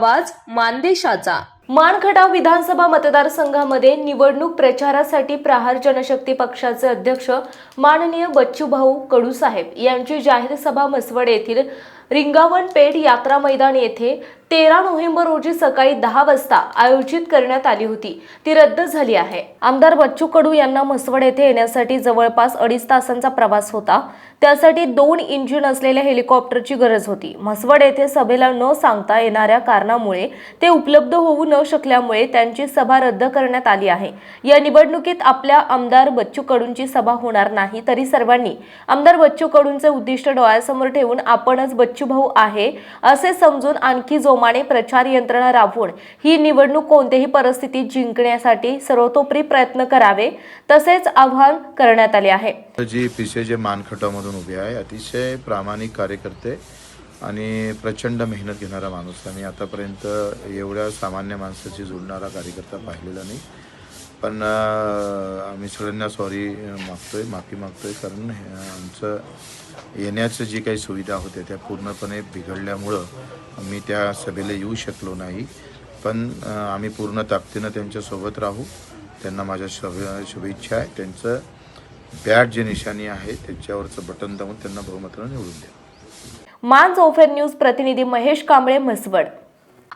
आवाज मानदेशाचा. मानखटाव विधानसभा मतदारसंघामध्ये निवडणूक प्रचारासाठी प्रहार जनशक्ती पक्षाचे अध्यक्ष माननीय बच्चूभाऊ कडूसाहेब यांची जाहीर सभा मसवड येथील रिंगावन पेठ यात्रा मैदान येथे तेरा नोव्हेंबर रोजी सकाळी दहा वाजता आयोजित करण्यात आली होती. ती रद्द झाली आहे. आमदार बच्चू कडू यांना म्हसवड येथे येण्यासाठी जवळपास अडीच तासांचा प्रवास होता. त्यासाठी दोन इंजिन असलेल्या हेलिकॉप्टरची गरज होती. म्हसवड येथे सभेला न सांगता येणाऱ्या कारणामुळे ते उपलब्ध होऊ न शकल्यामुळे त्यांची सभा रद्द करण्यात आली आहे. या निवडणुकीत आपल्या आमदार बच्चू कडूंची सभा होणार नाही तरी सर्वांनी आमदार बच्चू कडूंचे उद्दिष्ट डोळ्यासमोर ठेवून आपणच बच्चू बच्चूभाऊ आहे असे समजून आणखी जोमाने प्रचार यंत्रणा राबवून ही निवडणूक कोणत्याही परिस्थितीत जिंकण्यासाठी सर्वतोपरी प्रयत्न करावे तसेच आव्हान करण्यात आले आहे. जी पिसे जे मानखटामधून उभे आहे अतिशय प्रामाणिक कार्यकर्ते आणि प्रचंड मेहनत घेणारा माणूस आणि आतापर्यंत एवढ्या सामान्य माणसाची जुळणारा कार्यकर्ता पाहिलेला नाही. पण आम्ही सगळ्यांना सॉरी मागतोय माफी मागतोय कारण हे आमचं येण्याचं जी काही सुविधा होत्या त्या पूर्णपणे बिघडल्यामुळं मी त्या सभेला येऊ शकलो नाही. पण आम्ही पूर्ण ताकदीनं त्यांच्यासोबत राहू. त्यांना माझ्या शुभे शुभेच्छा आहे. त्यांचं बॅट जे निशाणी आहे त्याच्यावरचं बटन दाबून त्यांना बहुमतानं निवडून द्या. मान जोफेर न्यूज प्रतिनिधी महेश कांबळे म्हसवड.